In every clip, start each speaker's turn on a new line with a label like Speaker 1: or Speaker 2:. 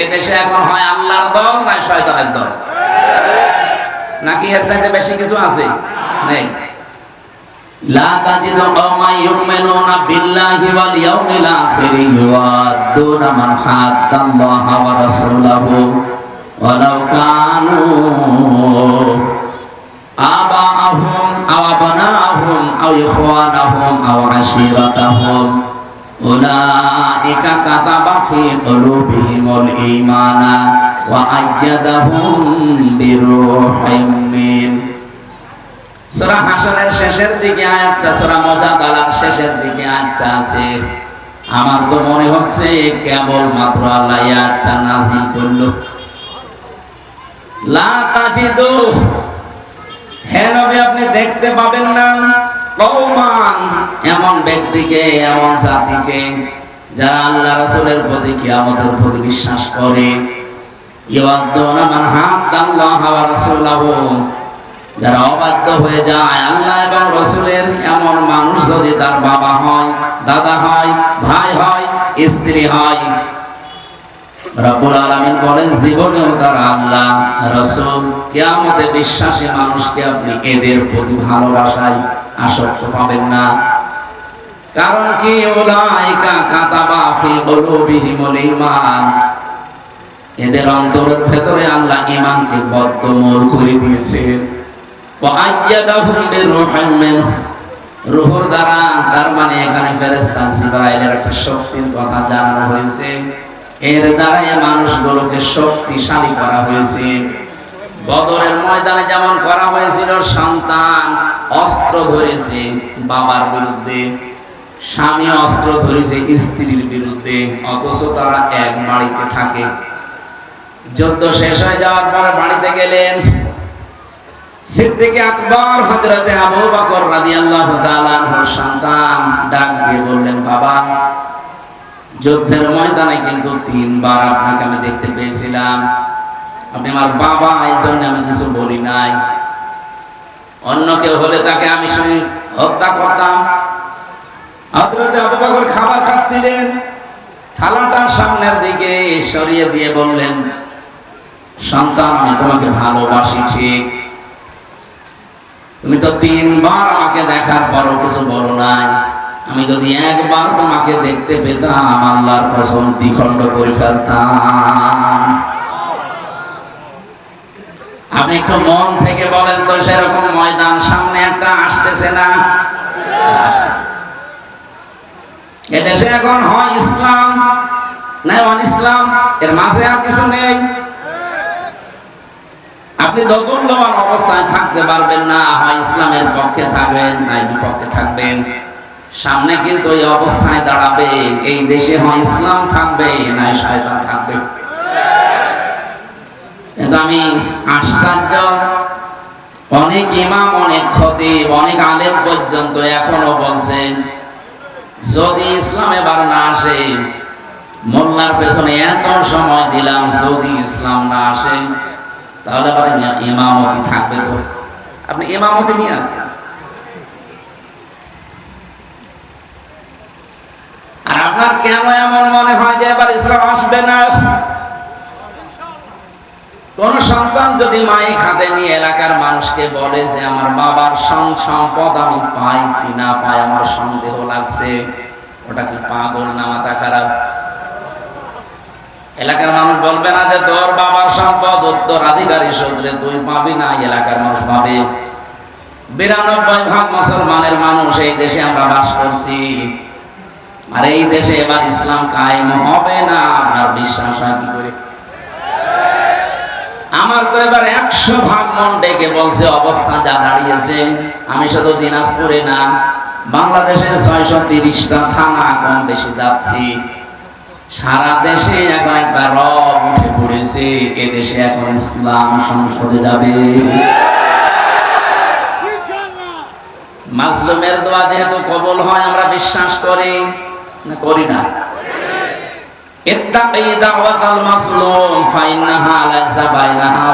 Speaker 1: এ দেশে এখন হয় আল্লাহর দল না শয়তানের দল নাকি এর চাইতে বেশি কিছু আছে নেই لا تجد قوما يؤمنون بالله واليوم الآخر يوادون من حاد الله ورسوله ولو كانوا آباءهم أو أبناءهم أو إخوانهم أو عشيرتهم أولئك كتب في قلوبهم الإيمان بروح من আমার তো মনে হচ্ছে কেবল মাত্র আল্লাহ আয়াতটা করল হে নবী আপনি দেখতে পাবেন না এমন ব্যক্তিকে এমন জাতিকে যারা আল্লাহ রাসুলের প্রতি কিয়ামতের প্রতি বিশ্বাস করে যারা অবাধ্য হয়ে যায় আল্লাহ এবং রসুলের এমন মানুষ যদি তার বাবা হয় দাদা হয় ভাই হয় স্ত্রী হয় রবুল আলমিন বলেন জীবনেও তার আল্লাহ রসুল কেয়ামতে বিশ্বাসী মানুষকে আপনি এদের প্রতি ভালোবাসায় আসক্ত পাবেন না কারণ কি ওলাইকা কাতাবা ফি কুলুবিহিমুল ঈমান এদের অন্তরের ভেতরে আল্লাহ ঈমানকে বদ্ধমূল করে দিয়েছেন ওয়া আয়্যাদাহুম বিরূহিন মিন রূহর দ্বারা তার মানে এখানে ফেরেশতা জিবরাইলের একটা শক্তির কথা জানানো হয়েছে এর দ্বারাই মানুষগুলোকে শক্তিশালী করা হয়েছে বদরের ময়দানে যেমন করা হয়েছিল সন্তান অস্ত্র ধরেছে বাবার বিরুদ্ধে স্বামী অস্ত্র ধরেছে স্ত্রীর বিরুদ্ধে অথচ তারা এক বাড়িতে থাকে যুদ্ধ শেষ হয়ে যাওয়ার পর বাড়িতে গেলেন সন্তান ডাক দিয়ে বললেন বাবা ময়দানে কিন্তু তিনবার আপনাকে আমি দেখতে পেয়েছিলাম আপনি আমার বাবা এই জন্য আমি কিছু বলি নাই অন্য কেউ হলে তাকে আমি হত্যা করতাম হজরতে আবু বকর খাবার খাচ্ছিলেন থালাটা সামনের দিকে সরিয়ে দিয়ে বললেন সন্তান আমি তোমাকে ভালোবাসি ঠিক তুমি তো তিনবার আমাকে দেখার পরও কিছু বলো নাই আমি যদি একবার তোমাকে দেখতে পেতাম আল্লাহর কসম দ্বিখণ্ড করে ফেলতাম আপনি একটু মন থেকে বলেন তো সেরকম ময়দান সামনে একটা আসতেছে না আসতেছে এদেশে এখন হয় ইসলাম না অন ইসলাম এর মাঝে আর কিছু নেই আপনি দোদুল্যমান অবস্থায় থাকতে পারবেন না হয় ইসলামের পক্ষে থাকবেন নাই বিপক্ষে থাকবেন সামনে কিন্তু ওই অবস্থায় দাঁড়াবে এই দেশে হয় ইসলাম থাকবে না শয়তান থাকবে কিন্তু আমি আশ্চর্য অনেক ইমাম অনেক ক্ষতি অনেক আলেম পর্যন্ত এখনো বলছেন যদি ইসলাম এবার না আসে মোল্লার পেছনে এত সময় দিলাম যদি ইসলাম না আসে তাহলে আবার ইমামতি থাকবে তো আপনি ইমামতি নিয়ে আসেন আর আপনার কেন এমন মনে হয় যে এবার ইসলাম আসবে না কোন সন্তান যদি মাই খাতে নিয়ে এলাকার মানুষকে বলে যে আমার বাবার সং সম্পদ আমি পাই কি না পাই আমার সন্দেহ লাগছে ওটা কি পাগল না মাথা খারাপ এলাকার মানুষ বলবে না যে তোর বাবার সম্পদ উত্তরাধিকারী সূত্রে তুই পাবি না এলাকার মানুষ পাবে বিরানব্বই ভাগ মুসলমানের মানুষ এই দেশে আমরা বাস করছি আর এই দেশে এবার ইসলাম কায়েম হবে না একশো মন ডেকে বলছে অবস্থা যা দাঁড়িয়েছে আমি শুধু দিনাজপুরে না বাংলাদেশের ছয়শো তিরিশটা থানা কম বেশি যাচ্ছি সারা দেশে এখন একটা রব উঠে পড়েছে এ দেশে এখন ইসলাম সংসদে যাবে মাসলুমের দোয়া যেহেতু কবল হয় আমরা বিশ্বাস করি না করি না ইত্তাকি দাওয়াতাল মাসলুম ফাইন্নাহা লাইসা বাইনাহা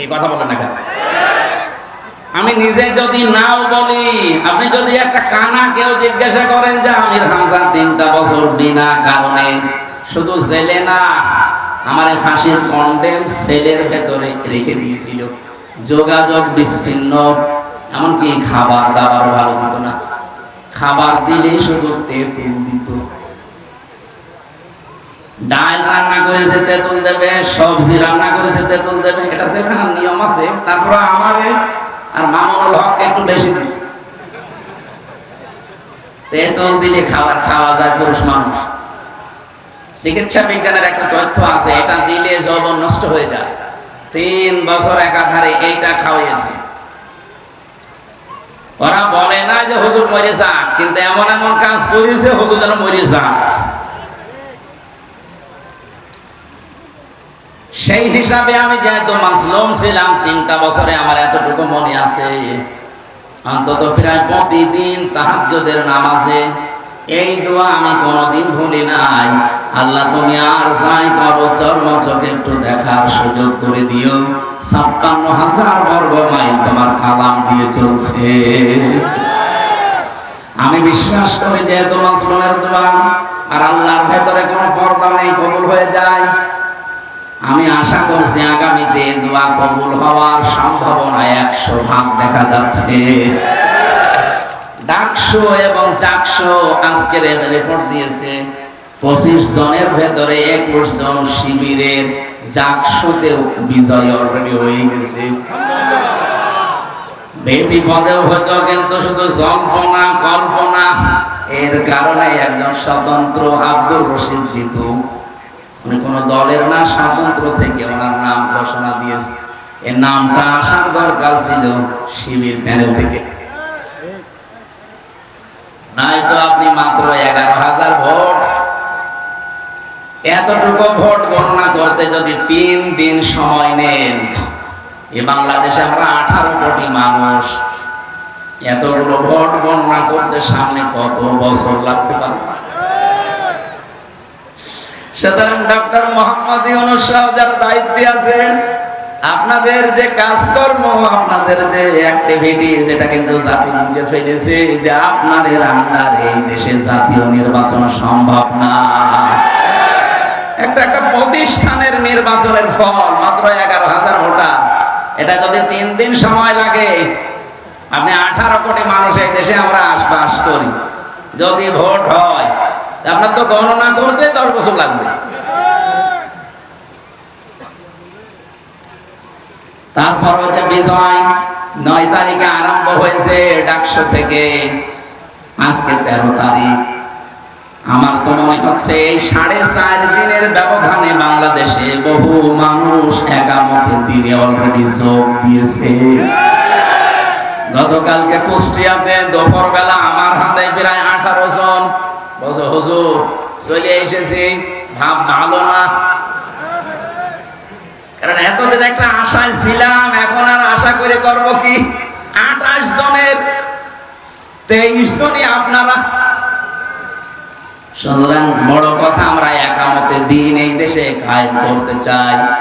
Speaker 1: এই কথা বলেন না কেন আমি নিজে যদি নাও বলি আপনি যদি একটা কানা কেউ জিজ্ঞাসা করেন যে আমির হামজা তিনটা বছর বিনা কারণে শুধু জেলে না আমার ফাঁসির কন্ডেম সেলের ভেতরে রেখে দিয়েছিল যোগাযোগ বিচ্ছিন্ন এমনকি খাবার দাবার ভালো দিত না খাবার দিলেই শুধু তেঁতুল দিত ডাল রান্না করেছে তেঁতুল দেবে সবজি রান্না করেছে তেঁতুল দেবে এটা সেখানে নিয়ম আছে তারপর আমারে আর মামুনুল হক একটু বেশি দিই তেঁতুল দিলে খাবার খাওয়া যায় পুরুষ মানুষ চিকিৎসা বিজ্ঞানের একটা তথ্য আছে এটা দিলে যৌবন নষ্ট হয়ে যায় তিন বছর একাধারে এইটা খাওয়াইছে ওরা বলে না যে হুজুর মরে যাক কিন্তু এমন এমন কাজ করেছে হুজুর যেন মরে যাক সেই হিসাবে আমি যেহেতু মাসলুম ছিলাম তিনটা বছরে আমার এতটুকু মনে আছে অন্তত প্রায় প্রতিদিন নাম আছে এই দোয়া আমি কোনোদিন ভুলি নাই আল্লাহ তুমি আর যাই করো চর্ম চোখে একটু দেখার সুযোগ করে দিও ছাপ্পান্ন হাজার বর্গ মাইল তোমার কালাম দিয়ে চলছে আমি বিশ্বাস করি যেহেতু মাসলুমের দোয়া আর আল্লাহর ভেতরে কোনো পর্দা নেই কবুল হয়ে যায় আমি আশা করছি আগামীতে দোয়া কবুল হওয়ার সম্ভাবনা একশো ভাগ দেখা যাচ্ছে ডাকশো এবং চাকশো আজকের রিপোর্ট দিয়েছে পঁচিশ জনের ভেতরে একুশ জন শিবিরের জাকশোতেও বিজয় অলরেডি হয়ে গেছে বেবি পদেও হয়তো কিন্তু শুধু জল্পনা কল্পনা এর কারণে একজন স্বতন্ত্র আব্দুর রশিদ জিতু উনি কোনো দলের না স্বাতন্ত্র থেকে ওনার নাম ঘোষণা দিয়েছে এর নামটা আসার দরকার ছিল শিবির প্যানেল থেকে আপনি মাত্র এগারো হাজার ভোট এতটুকু ভোট গণনা করতে যদি তিন দিন সময় নেন এ বাংলাদেশে আমরা আঠারো কোটি মানুষ এতগুলো ভোট গণনা করতে সামনে কত বছর লাগতে পারে সুতরাং ডক্টর মোহাম্মদ ইউনুস সাহেব যারা দায়িত্বে আছেন আপনাদের যে কাজকর্ম আপনাদের যে অ্যাক্টিভিটি সেটা কিন্তু জাতি মুখে ফেলেছে যে আপনার এর আন্ডার এই দেশে জাতীয় নির্বাচন সম্ভব না একটা একটা প্রতিষ্ঠানের নির্বাচনের ফল মাত্র এগারো হাজার ভোটার এটা যদি তিন দিন সময় লাগে আপনি আঠারো কোটি মানুষ এই দেশে আমরা আশপাশ করি যদি ভোট হয় আপনার তো গণনা করতে দশ বছর লাগবে তারপর হচ্ছে বিজয় নয় তারিখে আরম্ভ হয়েছে ডাকশো থেকে আজকে তেরো তারিখ আমার তো মনে হচ্ছে এই সাড়ে চার দিনের ব্যবধানে বাংলাদেশে বহু মানুষ একামতে দিনে অলরেডি যোগ দিয়েছে গতকালকে কুষ্টিয়াতে দুপুরবেলা আমার হাতে প্রায় আঠারো জন হুজুর চলে এসেছি ভাব ভালো না কারণ এতদিন একটা আশায় ছিলাম এখন আর আশা করে করব কি আঠাশ জনের তেইশ জনই আপনারা শুনলেন বড় কথা আমরা একামতে দিন এই দেশে কায়েম করতে চাই